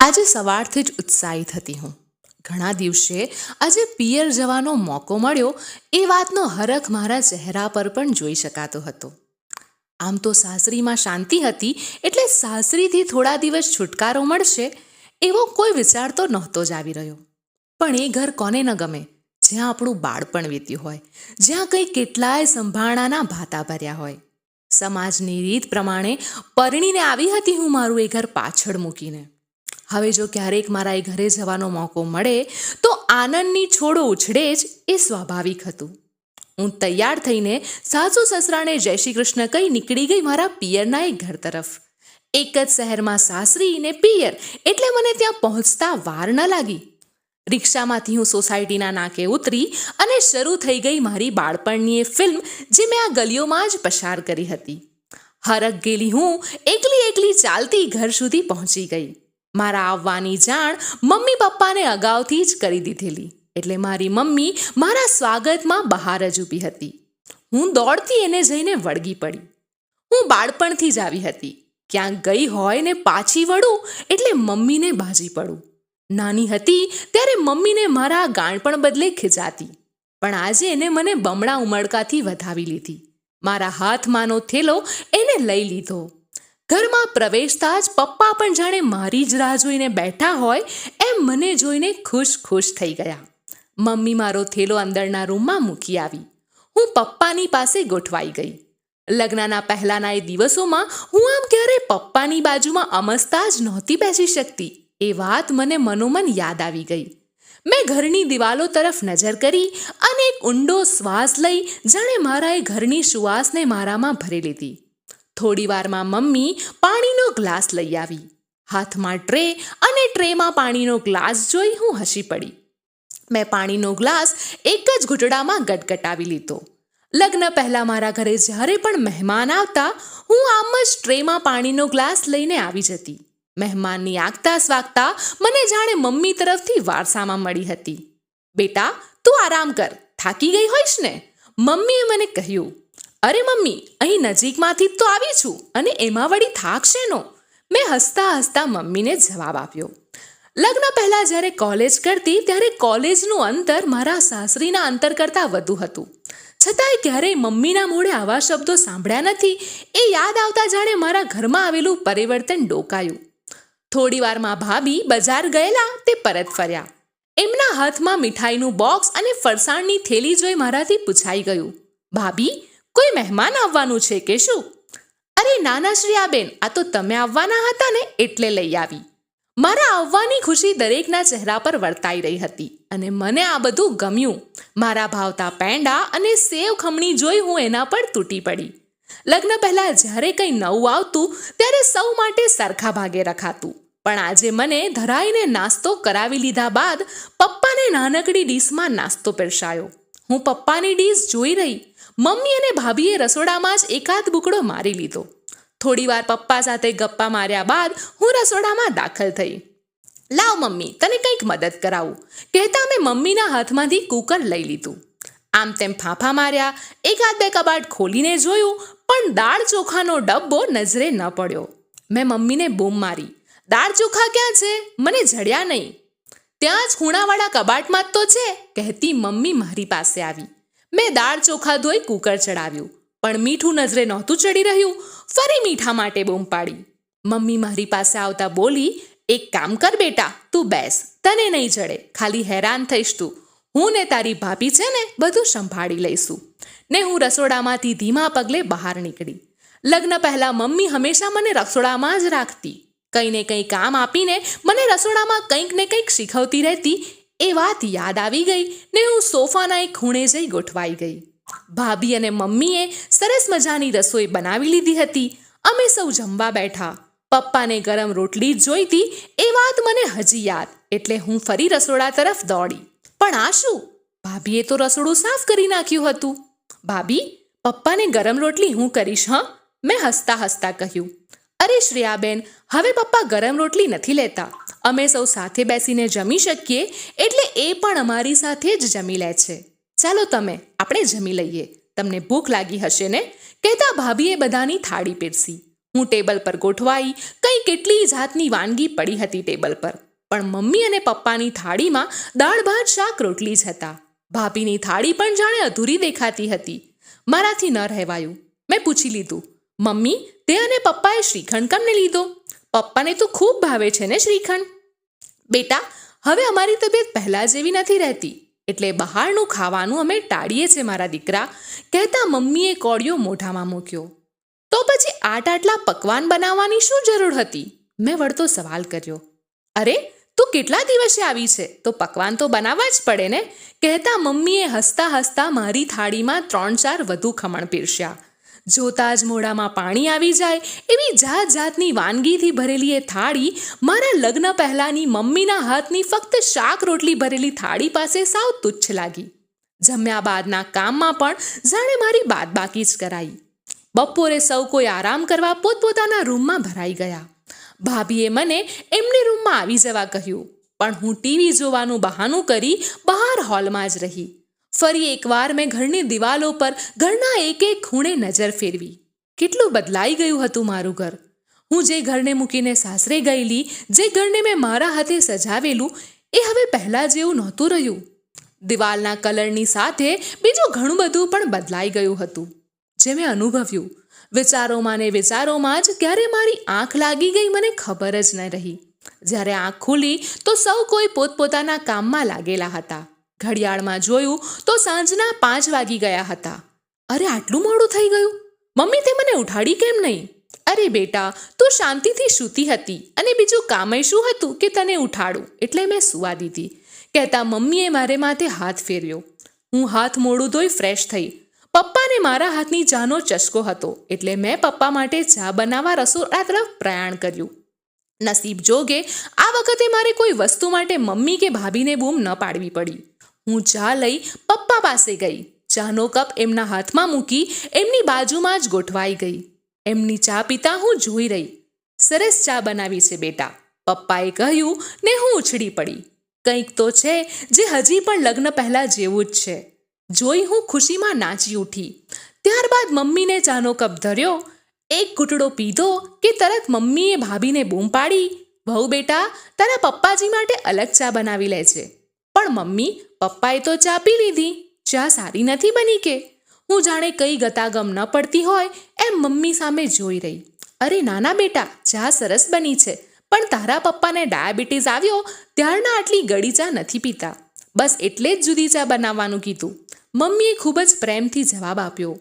આજે સવારથી જ ઉત્સાહિત હતી હું. ઘણા દિવસે આજે પિયર જવાનો મોકો મળ્યો એ વાતનો હરખ મારા ચહેરા પર પણ જોઈ શકાતો હતો. આમ તો સાસરીમાં શાંતિ હતી એટલે સાસરીથી થોડા દિવસ છુટકારો મળશે એવો કોઈ વિચાર તો નહોતો જ આવી રહ્યો. પણ એ ઘર કોને ન ગમે? જ્યાં આપણું બાળપણ વીત્યું હોય, જ્યાં કંઈ કેટલાય સંભાળાના ભાતા ભર્યા હોય. સમાજની રીત પ્રમાણે પરણીને આવી હતી હું મારું એ ઘર પાછળ મૂકીને. હવે જો ક્યારેક મારા એ ઘરે જવાનો મોકો મળે, તો આનંદની છોડો ઉછળે જ એ સ્વાભાવિક હતું. હું તૈયાર થઈને સાસુ સસરાને જય શ્રી કૃષ્ણ કહી નીકળી ગઈ મારા પિયરના એક ઘર તરફ. એક જ શહેરમાં સાસરી ને પિયર એટલે મને ત્યાં પહોંચતા વાર ન લાગી. રિક્ષામાંથી હું સોસાયટીના નાકે ઉતરી અને શરૂ થઈ ગઈ મારી બાળપણની એ ફિલ્મ જે મેં આ ગલીઓમાં જ પસાર કરી હતી. હરક ગેલી હું એકલી એકલી ચાલતી ઘર સુધી પહોંચી ગઈ. મારા આવવાની જાણ મમ્મી પપ્પાને અગાઉથી જ કરી દીધેલી. એટલે મારી મમ્મી મારા સ્વાગતમાં બહાર જ ઊભી હતી. હું દોડતી એને જઈને વળગી પડી. હું બાળપણથી જ આવી હતી. ક્યાંક ગઈ હોય ને પાછી વળું એટલે મમ્મીને બાજી પડું. નાની હતી ત્યારે મમ્મીને મારા ગાણપણ બદલે ખીજાતી. પણ આજે એને મને બમણા ઉમળકાથી વધાવી લીધી. મારા હાથમાંનો થેલો એને લઈ લીધો. ઘરમાં પ્રવેશતા જ પપ્પા પણ જાણે મારી જ રાહ જોઈને બેઠા હોય એમ મને જોઈને ખુશ ખુશ થઈ ગયા. મમ્મી મારો થેલો અંદરના રૂમમાં મૂકી આવી. હું પપ્પાની પાસે ગોઠવાઈ ગઈ. લગ્નના પહેલાના એ દિવસોમાં હું આમ ક્યારે પપ્પાની બાજુમાં અમસ્તા જ નહોતી બેસી શકતી, એ વાત મને મનોમન યાદ આવી ગઈ. મેં ઘરની દિવાલો તરફ નજર કરી અને એક ઊંડો શ્વાસ લઈ જાણે મારા એ ઘરની સુવાસને મારામાં ભરી લીધી. થોડી વારમાં મમ્મી પાણીનો ગ્લાસ લઈ આવી. હાથમાં ટ્રે અને ટ્રેમાં પાણીનો ગ્લાસ જોઈ હું હસી પડી. મેં પાણીનો ગ્લાસ એક જ ઘૂંટડામાં ગટગટાવી લીધો. લગ્ન પહેલાં મારા ઘરે જ્યારે પણ મહેમાન આવતા, હું આમ જ ટ્રેમાં પાણીનો ગ્લાસ લઈને આવી જતી. મહેમાનની આગતા સ્વાગતા મને જાણે મમ્મી તરફથી વારસામાં મળી હતી. બેટા, તું આરામ કર. થાકી ગઈ હોઈશ ને? મમ્મીએ મને કહ્યું. અરે મમ્મી, અહીં નજીકમાંથી જ તો આવી છું અને એમાં વળી થાક શેનો મેં હસતા હસતા મમ્મીને જવાબ આપ્યો. લગ્ન પહેલાં જ્યારે કોલેજ કરતી ત્યારે કોલેજનું અંતર મારા સાસરીના અંતર કરતાં વધુ હતું. છતાંય ક્યારેય મમ્મીના મોઢે આવા શબ્દો સાંભળ્યા નથી. એ યાદ આવતા જાણે મારા ઘરમાં આવેલું પરિવર્તન ડોકાયું. થોડી વારમાં ભાભી બજાર ગયેલા, તે પરત ફર્યા. એમના હાથમાં મીઠાઈનું બોક્સ અને ફરસાણની થેલી જોઈ મારાથી પૂછાઈ ગયું. ભાભી કોઈ મહેમાન આવવાનું છે કે શું? અરે નાના શ્રેયાબેન, આ તો તમે આવવાના હતા ને એટલે લઈ આવી. મારા આવવાની ખુશી દરેકના ચહેરા પર વર્તાઈ રહી હતી અને મને આ બધું ગમ્યું. મારા ભાવતા પેંડા અને સેવ ખમણી જોઈ હું એના પર તૂટી પડી. લગ્ન પહેલાં જ્યારે કંઈ નવું આવતું, ત્યારે સૌ માટે સરખા ભાગે રખાતું. પણ આજે મને ધરાઈને નાસ્તો કરાવી લીધા બાદ પપ્પાને નાનકડી ડીશમાં નાસ્તો પીરસાયો. હું પપ્પાની ડીશ જોઈ રહી મમ્મી અને ભાભીએ રસોડામાં જ એકાદ બુકડો મારી લીધો. થોડીવાર પપ્પા સાથે ગપ્પા માર્યા બાદ હું રસોડામાં દાખલ થઈ. લાવ મમ્મી, તને કંઈક મદદ કરાવું. કહેતા મેં મમ્મીના હાથમાંથી કુકર લઈ લીધું. આમ તેમ ફાંફા માર્યા, એકાદ બે કબાટ ખોલીને જોયું, પણ દાળ ચોખાનો ડબ્બો નજરે ન પડ્યો. મેં મમ્મીને બૂમ મારી, દાળ ચોખા ક્યાં છે? મને જડ્યા નહીં. ત્યાં જ ખૂણાવાળા કબાટમાં જ તો છે, કહેતી મમ્મી મારી પાસે આવી. મેં દાળ ચોખા ધોઈ કુકર ચડાવ્યું. પણ મીઠું નજરે નહોતું ચડી રહ્યું. ફરી મીઠા માટે બૂમ પાડી. મમ્મી મારી પાસે આવતા બોલી, એક કામ કર બેટા, તું બેસ. તને નહીં ચડે ખાલી હેરાન થઈશ તું. હું ને તારી ભાભી છે ને, બધું સંભાળી લઈશું. ને હું રસોડામાંથી ધીમા પગલે બહાર નીકળી. લગ્ન પહેલાં મમ્મી હંમેશા મને રસોડામાં જ રાખતી. કંઈ ને કંઈ કામ આપીને મને રસોડામાં કંઈક ને કંઈક શીખવતી રહેતી. એ વાત યાદ આવી ગઈ ને હું સોફાના એક ખૂણે જઈ ગોઠવાઈ ગઈ. ભાભી અને મમ્મીએ સરસ મજાની રસોઈ બનાવી લીધી હતી. અમે સૌ જમવા બેઠા. પપ્પાને ગરમ રોટલી જોઈતી એ વાત મને હજી યાદ, એટલે હું ફરી રસોડા તરફ દોડી. પણ આ શું? ભાભીએ તો રસોડું સાફ કરી નાખ્યું હતું. ભાભી, પપ્પાને ગરમ રોટલી હું કરીશ, હં? મેં હસતા હસતા કહ્યું. અરે શ્રેયાબેન, હવે પપ્પા ગરમ રોટલી નથી લેતા. અમે સૌ સાથે બેસીને જમી શકીએ એટલે એ પણ અમારી સાથે જ જમી લે છે. ચાલો તમે, આપણે જમી લઈએ. તમને ભૂખ લાગી હશે ને? કહેતા ભાભીએ બધાની થાળી પીરસી. હું ટેબલ પર ગોઠવાઈ કઈ કેટલી જાતની વાનગી પડી હતી ટેબલ પર. પણ મમ્મી અને પપ્પાની થાળીમાં દાળ, ભાત, શાક, રોટલી જ હતા. ભાભીની થાળી પણ જાણે અધૂરી દેખાતી હતી. મારાથી ન રહેવાયું. મેં પૂછી લીધું, મમ્મી, તે અને પપ્પાએ શ્રીખંડ કમને લીધો? પપ્પાને તો ખૂબ ભાવે છે ને શ્રીખંડ. બેટા, હવે અમારી તબિયત પહેલાં જેવી નથી રહેતી. એટલે બહારનું ખાવાનું અમે ટાળીએ છીએ, મારા દીકરા. કહેતા મમ્મીએ કોળિયો મોઢામાં મૂક્યો. તો પછી આટ આટલા પકવાન બનાવવાની શું જરૂર હતી? મેં વળતો સવાલ કર્યો. અરે, તું કેટલા દિવસે આવી છે? તો પકવાન તો બનાવવા જ પડે ને? કહેતા મમ્મીએ હસતા હસતા મારી થાળીમાં ત્રણ ચાર વધુ ખમણ પીરસ્યા. જોતા જ મોઢામાં પાણી આવી જાય એવી જાત જાતની વાનગીથી ભરેલી એ થાળી મારા લગ્ન પહેલાંની મમ્મીના હાથની ફક્ત શાક રોટલી ભરેલી થાળી પાસે સાવ તુચ્છ લાગી. જમ્યા બાદના કામમાં પણ જાણે મારી બાદબાકી જ કરાઈ. બપોરે સૌ કોઈ આરામ કરવા પોતપોતાના રૂમમાં ભરાઈ ગયા. ભાભીએ મને એમની રૂમમાં આવી જવા કહ્યું, પણ હું ટીવી જોવાનું બહાનું કરી બહાર હોલમાં જ રહી. ફરી એકવાર મેં ઘરની દિવાલો પર ઘરના એક એક ખૂણે નજર ફેરવી. કેટલું બદલાઈ ગયું હતું મારું ઘર. હું જે ઘરને મૂકીને સાસરે ગયેલી, જે ઘરને મેં મારા હાથે સજાવેલું, એ હવે પહેલાં જેવું નહોતું રહ્યું. દિવાલના કલરની સાથે બીજું ઘણું બધું પણ બદલાઈ ગયું હતું. જે મેં અનુભવ્યું. વિચારોમાં ને વિચારોમાં જ ક્યારે મારી આંખ લાગી ગઈ મને ખબર જ ન રહી. જ્યારે આંખ ખુલી તો સૌ કોઈ પોતપોતાના કામમાં લાગેલા હતા. ઘડિયાળમાં જોયું તો સાંજના પાંચ વાગી ગયા હતા. અરે, આટલું મોડું થઈ ગયું? મમ્મી, તે મને ઉઠાડી કેમ નહીં? અરે બેટા, તું શાંતિથી સૂતી હતી અને બીજું કામય શું હતું કે તને ઉઠાડું? એટલે મેં સુવા દીધી. કહેતા મમ્મીએ મારે માથે હાથ ફેર્યો હું હાથ મોડું ધોઈ ફ્રેશ થઈ. પપ્પાને મારા હાથની ચાનો ચસ્કો હતો એટલે મેં પપ્પા માટે ચા બનાવવા રસોડા તરફ પ્રયાણ કર્યું. નસીબ જોગે આ વખતે મારે કોઈ વસ્તુ માટે મમ્મી કે ભાભીને બૂમ ન પાડવી પડી. હું ચા લઈ પપ્પા પાસે ગઈ. ચાનો કપ એમના હાથમાં મૂકી એમની બાજુમાં જ ગોઠવાઈ ગઈ. એમની ચા પીતા હું જોઈ રહી. સરસ ચા બનાવી છે બેટા. પપ્પાએ કહ્યું, ને હું ઉછળી પડી. કંઈક તો છે જે હજી પણ લગ્ન પહેલાં જેવું જ છે. જોઈ હું ખુશીમાં નાચી ઉઠી. ત્યારબાદ મમ્મીને ચાનો કપ ધર્યો. એક ઘૂંટડો પીધો કે તરત મમ્મીએ ભાભીને બૂમ પાડી. બહુ બેટા, તારા પપ્પાજી માટે અલગ ચા બનાવી લે છે. પણ મમ્મી, પપ્પાએ તો ચા પી લીધી. ચા સારી નથી બની કે? હું જાણે કઈ ગતાગમ ન પડતી હોય એમ મમ્મી સામે જોઈ રહી. અરે નાના બેટા, ચા સરસ બની છે, પણ તારા પપ્પાને ડાયાબિટીસ આવ્યો ત્યારના આટલી ગળી ચા નથી પીતા. બસ એટલે જ જુદી ચા બનાવવાનું કીધું. મમ્મીએ ખૂબ જ પ્રેમથી જવાબ આપ્યો.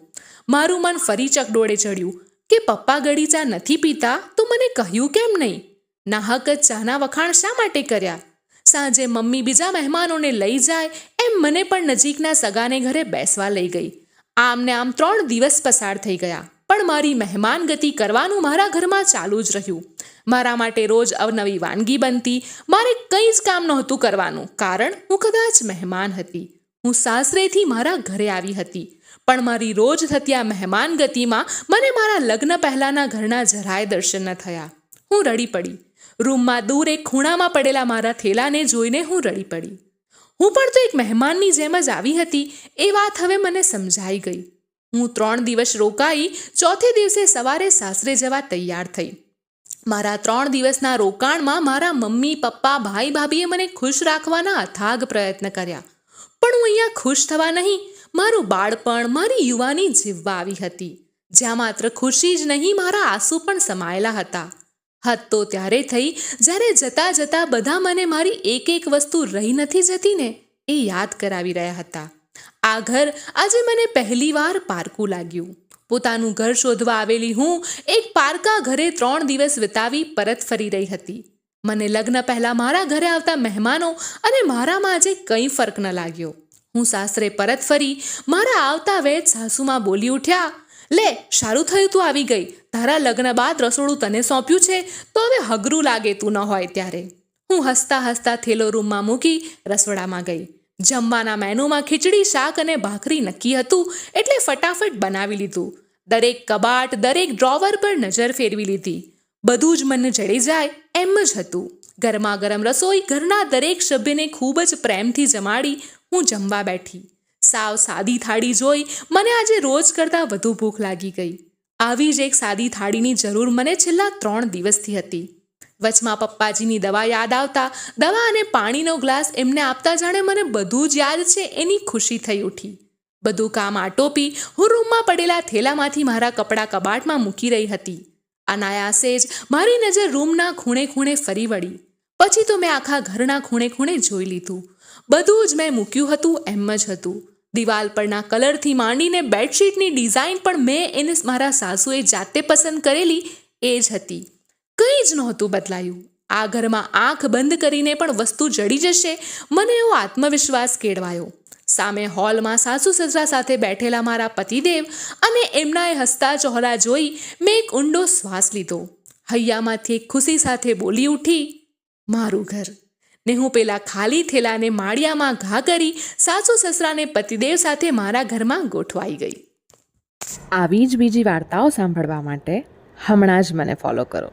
મારું મન ફરી ચકડોળે ચડ્યું કે પપ્પા ગળી ચા નથી પીતા તો મને કહ્યું કેમ નહીં? નાહક જ ચાના વખાણ શા માટે કર્યા? સાંજે મમ્મી બીજા મહેમાનોને લઈ જાય એમ મને પણ નજીકના સગાને ઘરે બેસવા લઈ ગઈ. આમ ને આમ ત્રણ દિવસ પસાર થઈ ગયા. પણ મારી મહેમાન ગતિ કરવાનું મારા ઘરમાં ચાલુ જ રહ્યું. મારા માટે રોજ અવનવી વાનગી બનતી. મારે કંઈ જ કામ નહોતું કરવાનું. કારણ હું કદાચ મહેમાન હતી. હું સાસરેથી મારા ઘરે આવી હતી. પણ મારી રોજ થતી આ મહેમાન ગતિમાં મને મારા લગ્ન પહેલાંના ઘરના જરાય દર્શન ન થયા. હું રડી પડી. રૂમમાં દૂર એક ખૂણામાં પડેલા મારા થેલાને જોઈને હું રડી પડી. હું પણ તો એક મહેમાનની જેમ જ આવી હતી, એ વાત હવે મને સમજાઈ ગઈ. હું ત્રણ દિવસ રોકાઈ, ચોથે દિવસે સવારે સાસરે જવા તૈયાર થઈ. મારા ત્રણ દિવસના રોકાણમાં મારા મમ્મી, પપ્પા, ભાઈ, ભાભીએ મને ખુશ રાખવાના અથાગ પ્રયત્ન કર્યા. પણ હું અહીંયા ખુશ થવા નહીં, મારું બાળપણ, મારી યુવાની જીવવા આવી હતી. જ્યાં માત્ર ખુશી જ નહીં, મારા આંસુ પણ સમાયેલા હતા. હદ તો ત્યારે થઈ. જ્યારે જતા જતા બધા મને મારી એક એક વસ્તુ રહી નથી જતી ને, એ યાદ કરાવી રહ્યા હતા. આ ઘર આજે મને પહેલીવાર પારકું લાગ્યું. પોતાનું ઘર શોધવા આવેલી હું એક પારકા ઘરે ત્રણ દિવસ વિતાવી પરત ફરી રહી હતી. મને લગ્ન પહેલાં મારા ઘરે આવતા મહેમાનો અને મારામાં આજે કંઈ ફરક ન લાગ્યો. હું સાસરે પરત ફરી, મારા આવતા વેદ સાસુમાં બોલી ઉઠ્યા લે, સારું થયું તું આવી ગઈ. તારા લગ્ન બાદ રસોડું તને સોંપ્યું છે, તો હવે હગરું લાગે તું ન હોય ત્યારે. હું હસતા હસતા થેલો રૂમમાં મૂકી રસોડામાં ગઈ. જમવાના મેનુમાં ખીચડી, શાક અને ભાખરી નક્કી હતું, એટલે ફટાફટ બનાવી લીધું. દરેક કબાટ, દરેક ડ્રોવર પર નજર ફેરવી લીધી. બધું જ મને જડી જાય એમ જ હતું. ગરમા ગરમ રસોઈ ઘરના દરેક સભ્યને ખૂબ જ પ્રેમથી જમાડી હું જમવા બેઠી. સાવ સાદી થાળી જોઈ મને આજે રોજ કરતાં વધુ ભૂખ લાગી ગઈ. આવી જ એક સાદી થાળીની જરૂર મને છેલ્લા ત્રણ દિવસથી હતી. વચમાં પપ્પાજીની દવા યાદ આવતા દવા અને પાણીનો ગ્લાસ એમને આપતા જાણે મને બધું જ યાદ છે એની ખુશી થઈ ઉઠી. બધું કામ આટોપી હું રૂમમાં પડેલા થેલામાંથી મારા કપડાં કબાટમાં મૂકી રહી હતી. અનાયાસે જ મારી નજર રૂમના ખૂણે ખૂણે ફરી વળી. પછી તો મેં આખા ઘરના ખૂણે ખૂણે જોઈ લીધું. બધું જ મેં મૂક્યું હતું એમ જ હતું. દિવાલ પરના કલરથી માંડીને બેડશીટની ડિઝાઇન પણ મેં એને મારા સાસુએ જાતે પસંદ કરેલી, એ જ હતી. કંઈ જ નહોતું બદલાયું. આ ઘરમાં આંખ બંધ કરીને પણ વસ્તુ જડી જશે, મને એવો આત્મવિશ્વાસ કેળવાયો. સામે હોલમાં સાસુ સસરા સાથે બેઠેલા મારા પતિદેવ અને એમના એ હસતા ચહોરા જોઈ મેં એક ઊંડો શ્વાસ લીધો. હૈયામાંથી ખુશી સાથે બોલી ઉઠી, મારું ઘર. ને હું પેલા ખાલી થેલાને માળિયામાં ઘા કરી સાસુ સસરાને પતિદેવ સાથે મારા ઘરમાં ગોઠવાઈ ગઈ. આવી જ બીજી વાર્તાઓ સાંભળવા માટે હમણાં જ મને ફોલો કરો.